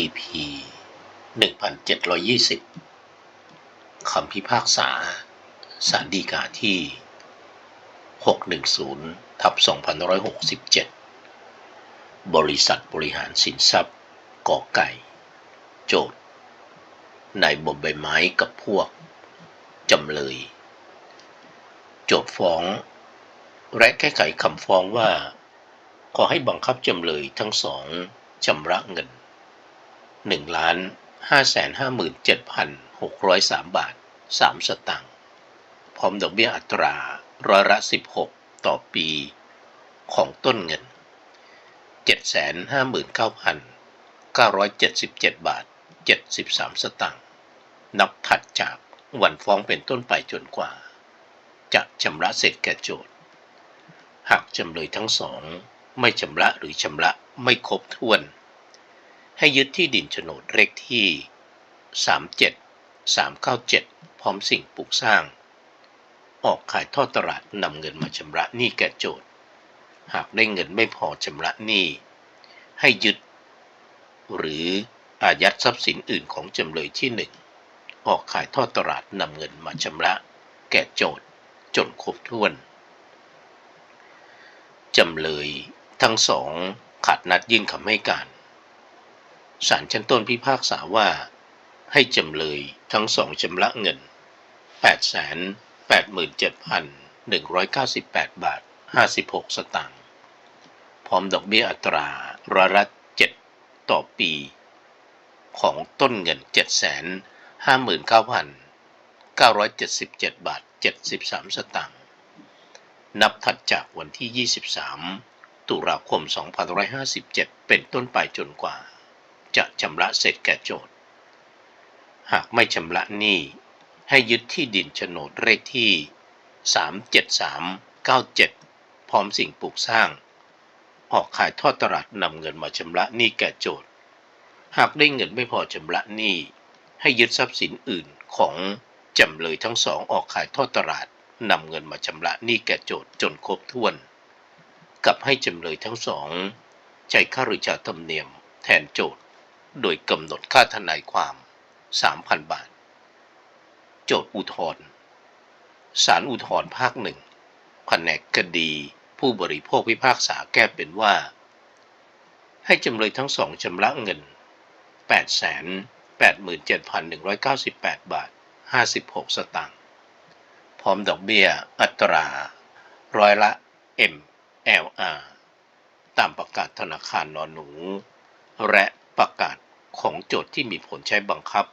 EP 1720 คำพิพากษาสารดีกาที่ 610ทับ2567 บริษัทบริหารสินทรัพย์กอไก่ โจทย์นายบบใบไม้กับพวก จำเลย โจทย์ฟ้อง และแก้ไขคำฟ้องว่า ขอให้บังคับจำเลยทั้งสองชำระเงิน 1ล้าน557,603 บาท 3 สตางค์พร้อมดอกเบี้ยอัตราร้อยละ 16 ต่อปี ของต้นเงิน 759,977 บาท 73 สตางค์นับถัดจากวันฟ้องเป็นต้นไปจนกว่า จะชำระเสร็จแก่โจทย์ หากจำเลยทั้งสอง ไม่ชำระหรือชำระไม่ครบถ้วน ให้ยึดที่ดินโฉนดเลขที่ 37 397 พร้อมสิ่งปลูกสร้าง ออกขายทอดตลาดนำเงินมาชำระหนี้แก่โจทย์ หากได้เงินไม่พอชำระหนี้ ให้ยึด หรืออายัดทรัพย์สินอื่นของจำเลยที่หนึ่งออกขายทอดตลาดนำเงินมาชำระ แก่โจทย์จนครบถ้วน จำเลยทั้งสองขาดนัดยื่นคำให้การ ศาลชั้นต้นพิพากษาว่า ให้จำเลยทั้งสองชำระเงิน 887,198 บาท 56 สตางค์ พร้อมดอกเบี้ยอัตราร้อยละ7ต่อปี ของต้นเงิน 759,977 บาท 73 สตางค์ นับถัดจากวันที่ 23 ตุลาคม 2557 เป็นต้นไปจนกว่า จะชำระเสร็จแก่โจทย์ หากไม่ชำระหนี้ให้ยึดที่ดินโฉนดเลขที่ 37397 พร้อมสิ่งปลูกสร้าง ออกขายทอดตลาดนำเงินมาชำระหนี้แก่โจทย์ หากได้เงินไม่พอชำระหนี้ให้ยึดทรัพย์สินอื่นของจำเลยทั้งสองออกขายทอดตลาดนำเงินมาชำระหนี้แก่โจทย์จนครบถ้วน กับให้จำเลยทั้งสองใช้ค่าริชาธรรมเนียมแทนโจทย์ โดยกำหนดค่าทนายความ 3,000 บาท โจทย์อุทธรณ์ศาลอุทธรภาคหนึ่งแผนกคดี ผู้บริโภคพิพากษาแก้เป็นว่า ให้จำเลยทั้งสองชำระเงิน 887,198 บาท 56 สตางค์พร้อมดอกเบี้ยอัตรา ร้อยละ MLR ตามประกาศธนาคารนอนหนู และประกาศ ของโจทย์ที่มีผลใช้บังคับ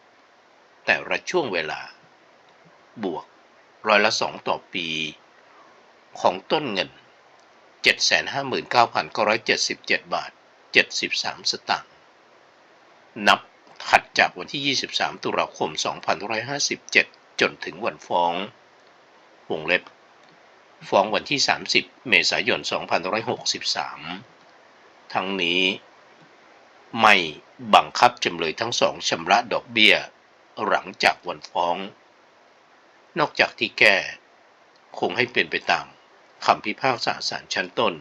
แต่ละช่วงเวลา บวกร้อยละสองต่อปี ของต้นเงิน 759,977 บาท 73 สตางค์นับถัดจากวันที่ 23 ตุลาคม 2557 จนถึงวันฟ้อง วงเล็บ ฟ้องวันที่ 30 เมษายน 2563 ทั้งนี้ไม่ บังคับจำเลยทั้งสองชำระดอกเบี้ย หลังจากวันฟ้อง นอกจากที่แก้ คงให้เป็นไปตามคำพิพากษาศาลชั้นต้น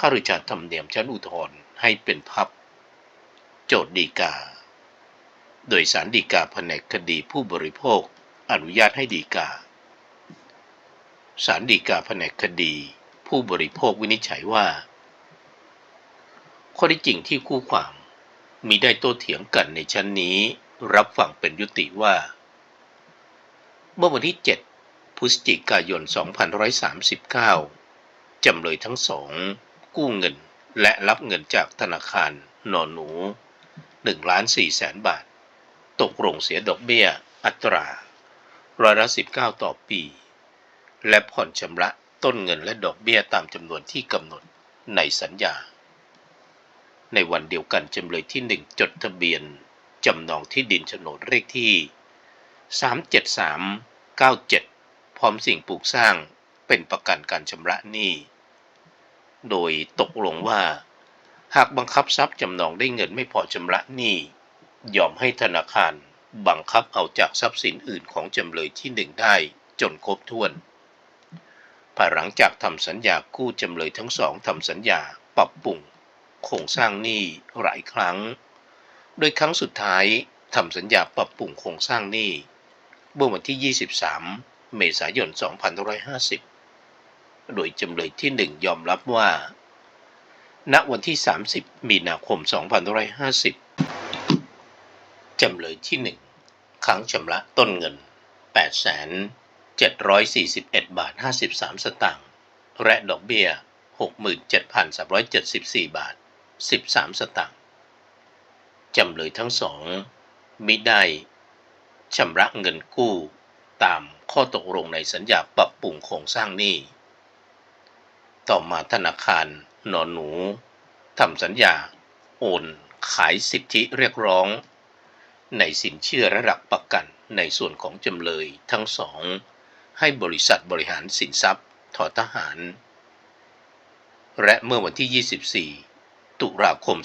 ข้าราชการธรรมเนียมชั้นอุทธรณ์ให้เป็นพับ โจทย์ดีกา โดยสารดีกาแผนกคดีผู้บริโภคอนุญาตให้ดีกา สารดีกาแผนกคดี ผู้บริโภควินิจฉัยว่า ข้อที่จริงที่คู่ความ มีได้โต้เถียงกันในชั้นนี้ รับฟังเป็นยุติว่า เมื่อวันที่ 7 พฤศจิกายน 2539 จำเลยทั้งสอง กู้เงินและรับเงินจากธนาคารนอนหนู1ล้าน4แสนบาท ตกลงเสียดอกเบี้ย อัตราร้อยละ19 ต่อปี และผ่อนชำระต้นเงินและดอกเบี้ยตามจำนวนที่กำหนดในสัญญา ในวันเดียวกันจำเลยที่1จดทะเบียน จำนองที่ดินโฉนดเลขที่ 37397 พร้อมสิ่งปลูกสร้างเป็นประกันการชำระหนี้ โดยตกลงว่า หากบังคับทรัพย์จำนองได้เงินไม่พอชำระหนี้ ยอมให้ธนาคารบังคับเอาจากทรัพย์สินอื่นของจำเลยที่หนึ่งได้จนครบถ้วนภายหลังจากทำสัญญากู้จำเลยทั้งสองทำสัญญาปรับปรุง โครงสร้างหนี้หลายครั้ง โดยครั้งสุดท้ายทำสัญญาปรับปรุงโครงสร้างหนี้เมื่อวันที่ 23 เมษายน 2550 โดยจำเลยที่ 1 ยอมรับว่า ณ วันที่ 30 มีนาคม 2550 จำเลยที่ 1ครั้งชำระต้นเงิน 8,741 บาท 53 สตางค์ และดอกเบี้ย 67,374 บาท 13 สตางค์จำเลยทั้งสองมิได้ชำระเงินกู้ตามข้อตกลงในสัญญาปรับปรุงโครงสร้างหนี้ ต่อมาธนาคารนอนหนูทำสัญญาโอนขายสิทธิเรียกร้อง ในสินเชื่อและหลักประกันในส่วนของจำเลยทั้งสอง ให้บริษัทบริหารสินทรัพย์ทอทหาร และเมื่อวันที่ 24 ตุลาคม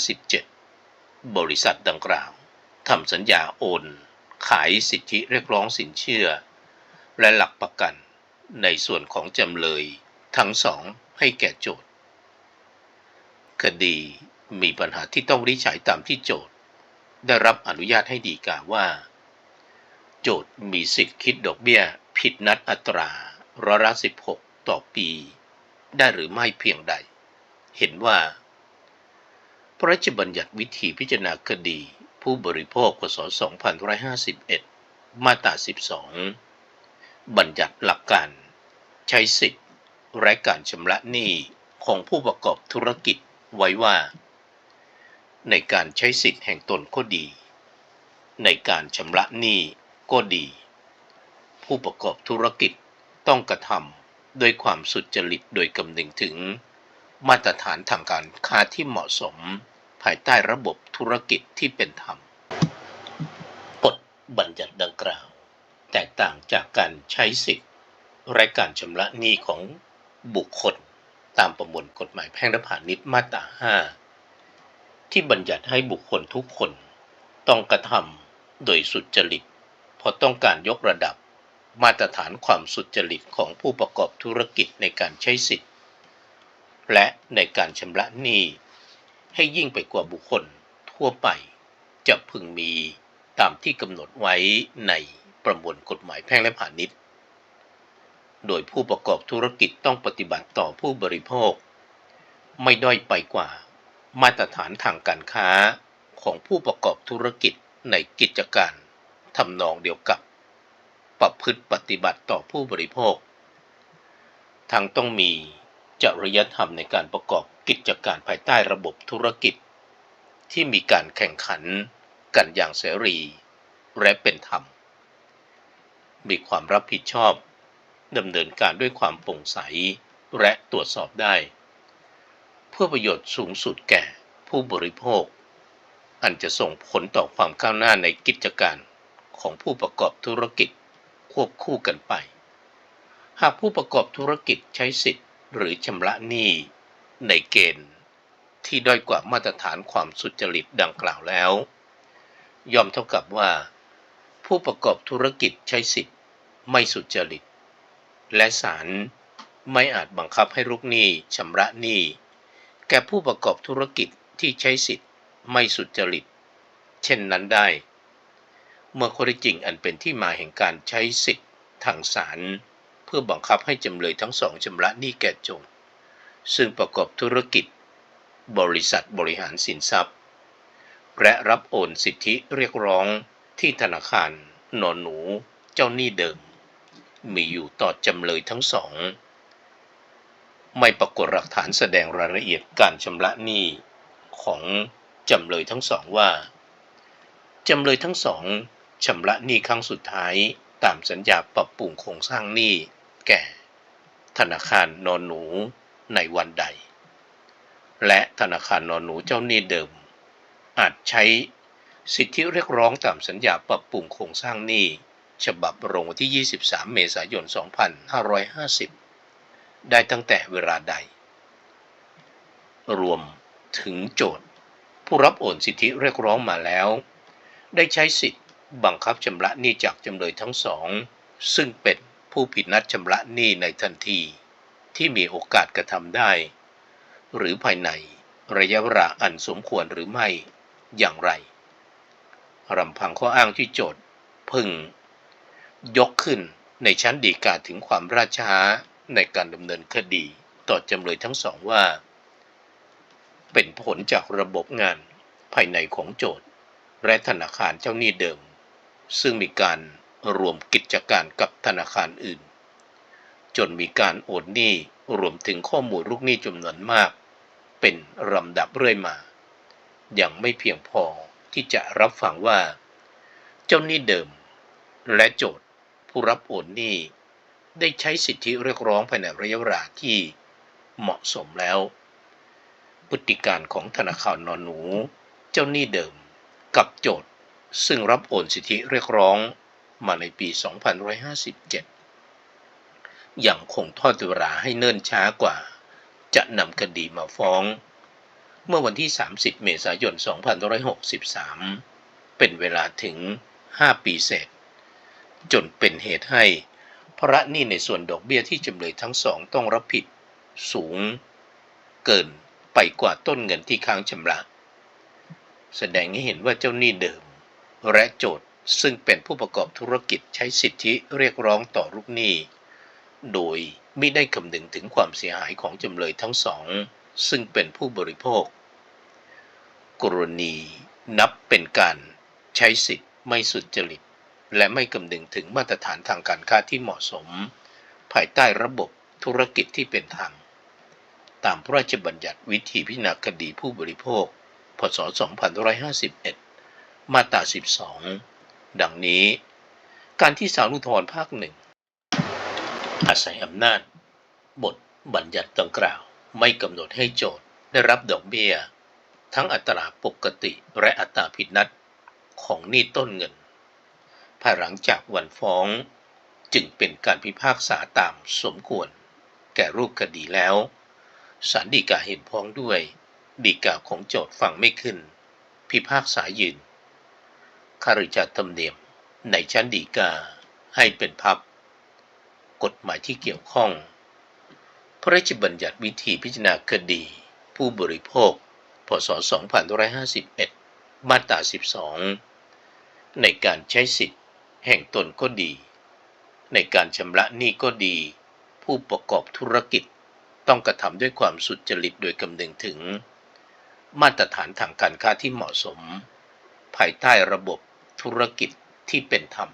2557 บริษัทดังกล่าวทำสัญญาโอน ขายสิทธิเรียกร้องสินเชื่อ และหลักประกันในส่วนของจำเลยทั้งสองให้แก่โจทย์ คดีมีปัญหาที่ต้องริฉัยตามที่โจทย์ ได้รับอนุญาตให้ดีกาว่า โจทย์มีสิทธิคิดดอกเบี้ย ผิดนัดอัตราร้อยละ16 ต่อปี ได้หรือไม่เพียงใด เห็นว่า พระราชบัญญัติวิธีพิจารณาคดี ผู้บริโภคพศ2551 มาตรา 12 บัญญัติหลักการ ใช้สิทธิ์และการชำระหนี้ของผู้ประกอบธุรกิจไว้ว่า ในการใช้สิทธิ์แห่งตนก็ดี ในการชำระหนี้ก็ดี ผู้ประกอบธุรกิจต้องกระทำโดยความสุจริตโดยคำนึงถึง มาตรฐานทางการค้าที่เหมาะสม ภายใต้ระบบธุรกิจที่เป็นธรรมกฎบัญญัติดังกล่าว แตกต่างจากการใช้สิทธิ์และการชำระหนี้ของบุคคล ตามประมวลกฎหมายแพ่งและพาณิชย์มาตรา5ที่บัญญัติให้บุคคลทุกคน ต้องกระทำโดยสุจริตเพราะต้องการยกระดับมาตรฐานความสุจริตของผู้ประกอบธุรกิจในการใช้สิทธิ และในการชำระหนี้ให้ยิ่งไปกว่าบุคคลทั่วไป จะพึงมีตามที่กำหนดไว้ในประมวลกฎหมายแพ่งและพาณิชย์ โดยผู้ประกอบธุรกิจต้องปฏิบัติต่อผู้บริโภค ไม่ด้อยไปกว่ามาตรฐานทางการค้าของผู้ประกอบธุรกิจในกิจการทำนองเดียวกับ ประพฤติปฏิบัติต่อผู้บริโภค ทั้งต้องมี จริยธรรมในการประกอบกิจการภายใต้ระบบธุรกิจ ที่มีการแข่งขันกันอย่างเสรีและเป็นธรรม มีความรับผิดชอบดำเนินการด้วยความโปร่งใสและตรวจสอบได้ เพื่อประโยชน์สูงสุดแก่ผู้บริโภค อันจะส่งผลต่อความก้าวหน้าในกิจการของผู้ประกอบธุรกิจควบคู่กันไป หากผู้ประกอบธุรกิจใช้สิทธิ หรือชำระหนี้ในเกณฑ์ที่ด้อยกว่ามาตรฐานความสุจริตดังกล่าวแล้ว ย่อมเท่ากับว่า ผู้ประกอบธุรกิจใช้สิทธิ์ไม่สุจริต และศาลไม่อาจบังคับให้ลูกหนี้ชำระหนี้ แก่ผู้ประกอบธุรกิจที่ใช้สิทธิ์ไม่สุจริต เช่นนั้นได้ เมื่อข้อเท็จจริงอันเป็นที่มาแห่งการใช้สิทธิ์ทางศาล พื่อบังคับให้จำเลยทั้งสองชำระหนี้แก่โจทย์ซึ่งประกอบธุรกิจ บริษัทบริหารสินทรัพย์ และรับโอนสิทธิเรียกร้องที่ธนาคารหนอนหนูเจ้าหนี้เดิม มีอยู่ต่อจำเลยทั้งสอง ไม่ปรากฏหลักฐานแสดงรายละเอียดการชำระหนี้ของจำเลยทั้งสองว่า จำเลยทั้งสองชำระหนี้ครั้งสุดท้ายตามสัญญาปรับปรุงโครงสร้างหนี้ แก่ ธนาคารนอนหนูในวันใด และธนาคารนอนหนูเจ้าหนี้เดิม อาจใช้สิทธิเรียกร้องตามสัญญาปรับปรุงโครงสร้างหนี้ฉบับลงวันที่ 23 เมษายน 2550 ได้ตั้งแต่เวลาใด รวมถึงโจทย์ ผู้รับโอนสิทธิเรียกร้องมาแล้ว ได้ใช้สิทธิบังคับชำระหนี้จากจำเลยทั้งสอง ซึ่งเป็น ผู้ผิดนัดชำระหนี้ในทันทีที่มีโอกาสกระทำได้ หรือภายในระยะเวลาอันสมควรหรือไม่อย่างไรรำพังข้ออ้างที่โจทย์พึง ยกขึ้นในชั้นฎีกาถึงความราช้าในการดำเนินคดีต่อจำเลยทั้งสองว่า เป็นผลจากระบบงานภายในของโจทย์และธนาคารเจ้าหนี้เดิม ซึ่งมีการ รวมกิจการกับธนาคารอื่น จนมีการโอนหนี้รวมถึงข้อมูลลูกหนี้จำนวนมาก เป็นลำดับเรื่อยมา ยังไม่เพียงพอที่จะรับฟังว่า เจ้าหนี้เดิม และโจทย์ผู้รับโอนหนี้ได้ใช้สิทธิเรียกร้องภายในระยะเวลาที่เหมาะสมแล้ว พฤติการของธนาคารนอนหนู เจ้าหนี้เดิม กับโจทย์ซึ่งรับโอนสิทธิเรียกร้อง มาในปี 2557 ยังคงทอดเวลาให้เนิ่นช้ากว่า จะนำคดีมาฟ้อง เมื่อวันที่ 30 เมษายน 2563 เป็นเวลาถึง 5 ปีเศษ จนเป็นเหตุให้พระนี้ในส่วนดอกเบี้ยที่จำเลยทั้งสองต้องรับผิดสูงเกินไปกว่าต้นเงินที่ค้างชำระ แสดงให้เห็นว่าเจ้าหนี้เดิม และโจทย์ ซึ่งเป็นผู้ประกอบธุรกิจใช้สิทธิเรียกร้องต่อลูกหนี้ โดยไม่ได้คำนึงถึงความเสียหายของจำเลยทั้งสอง ซึ่งเป็นผู้บริโภค กรณีนับเป็นการใช้สิทธิ์ไม่สุจริต และไม่คำนึงถึงมาตรฐานทางการค้าที่เหมาะสม ภายใต้ระบบธุรกิจที่เป็นธรรมตามพระราชบัญญัติวิธีพิจารณาคดีผู้บริโภค พศ 2551 มาตรา 12 ดังนี้ การที่ศาลอุทธรภาคหนึ่งอาศัยอำนาจ บทบัญญัติดังกล่าว ไม่กำหนดให้โจทย์ได้รับดอกเบี้ย ทั้งอัตราปกติและอัตราผิดนัดของหนี้ต้นเงินภายหลังจากวันฟ้องจึงเป็นการพิพากษาตามสมควร แก่รูปคดีแล้วศาลฎีกาเห็นพ้องด้วยฎีกาของโจทย์ฟังไม่ขึ้น พิพากษายืน ข้าราชกาธรรมเนียมในชั้นฎีกาให้เป็นพับ กฎหมายที่เกี่ยวข้อง พระราชบัญญัติวิธีพิจารณาคดี ผู้บริโภค พศ 2551 มาตรา 12 ในการใช้สิทธิ์แห่งตนก็ดี ในการชำระหนี้ก็ดี ผู้ประกอบธุรกิจต้องกระทำด้วยความสุจริตโดยคำนึงถึง มาตรฐานทางการค้าที่เหมาะสม ภายใต้ระบบ ธุรกิจที่เป็นธรรม